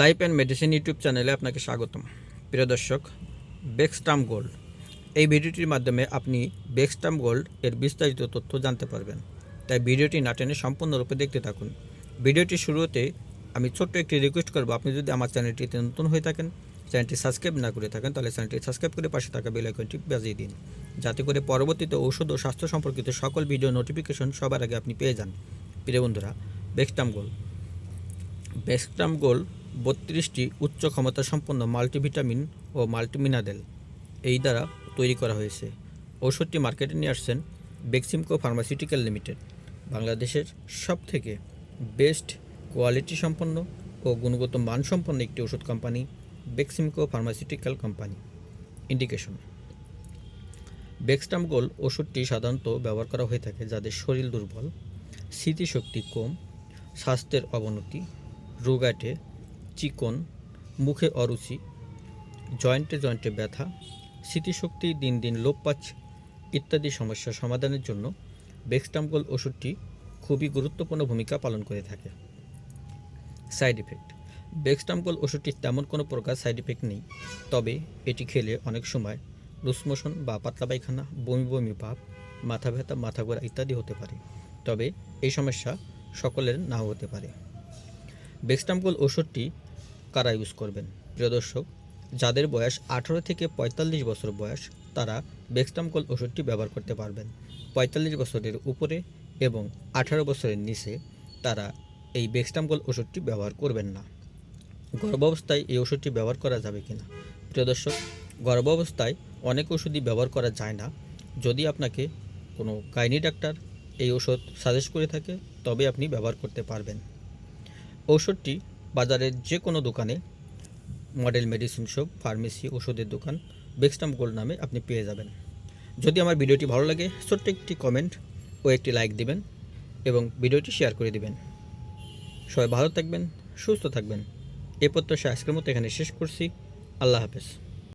Life and medicine YouTube চ্যানেলে আপনাকে স্বাগতম। প্রিয় দর্শক বেক্সটাম গোল্ড এই ভিডিওটির মাধ্যমে আপনি বেক্সটাম গোল্ড এর বিস্তারিত তথ্য জানতে পারবেন। তাই ভিডিওটি না টেনে সম্পূর্ণরূপে দেখতে থাকুন। ভিডিওটি শুরুতে আমি ছোট্ট একটি রিকোয়েস্ট করব, আপনি যদি আমার চ্যানেলটিতে নতুন হয়ে থাকেন, চ্যানেলটি সাবস্ক্রাইব না করে থাকেন, তাহলে চ্যানেলটি সাবস্ক্রাইব করে পাশে থাকা বেল আইকনটি বাজিয়ে দিন। যাতে করে পরবর্তীতে ঔষধ ও স্বাস্থ্য সম্পর্কিত সকল ভিডিও নোটিফিকেশন সবার আগে আপনি পেয়ে যান। প্রিয় বন্ধুরা বেক্সটাম গোল্ড বেস্টাম গোল বত্রিশটি উচ্চ ক্ষমতা সম্পন্ন মাল্টিভিটামিন ও মাল্টিমিনারেল এই দ্বারা তৈরি করা হয়েছে। ঔষধটি মার্কেটে নিয়ে আসছেন বেক্সিমকো ফার্মাসিউটিক্যাল লিমিটেড, বাংলাদেশের সব থেকে বেস্ট কোয়ালিটি সম্পন্ন ও গুণগত মানসম্পন্ন একটি ওষুধ company, Beximco pharmaceutical company. Indication. Bextram গোল ওষুধটি সাধারণত ব্যবহার করা হয়ে থাকে যাদের শরীর দুর্বল, স্মৃতিশক্তি কম, স্বাস্থ্যের অবনতি রোগাটে চিকন, মুখে অরুচি জয়েন্টে জয়েন্টে ব্যথা, স্মৃতিশক্তি, দিন দিন লোপ পাচ্ছে ইত্যাদি সমস্যা সমাধানের জন্য বেক্সটামগোল ওষুধটি খুবই গুরুত্বপূর্ণ ভূমিকা পালন করে থাকে। সাইড ইফেক্ট বেক্সটামগোল ওষুধটির তেমন কোনো প্রকার সাইড ইফেক্ট নেই, তবে এটি খেলে অনেক সময় লুসমোশন বা পাতলা পায়খানা, বমি বমি ভাব, মাথা ব্যথা, মাথা ঘোরা ইত্যাদি হতে পারে। তবে এই সমস্যা সকলের নাও হতে পারে। বেক্সটামগোল ওষুধটি কারা ইউজ করবেন? প্রিয় দর্শক, যাদের বয়স আঠারো থেকে পঁয়তাল্লিশ বছর বয়স, তারা বেক্সটামগোল ওষুধটি ব্যবহার করতে পারবেন। পঁয়তাল্লিশ বছরের উপরে এবং আঠারো বছরের নিচে তারা এই বেক্সটামগোল ওষুধটি ব্যবহার করবেন না। গর্ভাবস্থায় এই ওষুধটি ব্যবহার করা যাবে কিনা? প্রিয় দর্শক, গর্ভাবস্থায় অনেক ওষুধই ব্যবহার করা যায় না। যদি আপনাকে কোনো গাইনি ডাক্তার এই ওষুধ সাজেস্ট করে থাকে, তবে আপনি ব্যবহার করতে পারবেন। ঔষধটি বাজারের যে কোনো দোকানে মডেল মেডিসিন শপ ফার্মেসি ওষুধের দোকান বেক্সটাম গোল্ড নামে আপনি পেয়ে যাবেন। যদি আমার ভিডিওটি ভালো লাগে, ছোট্ট একটি কমেন্ট ও একটি লাইক দিবেন এবং ভিডিওটি শেয়ার করে দিবেন। সবাই ভালো থাকবেন, সুস্থ থাকবেন। এ প্রত্যাশা আজকের মতো এখানে শেষ করছি। আল্লাহ হাফেজ।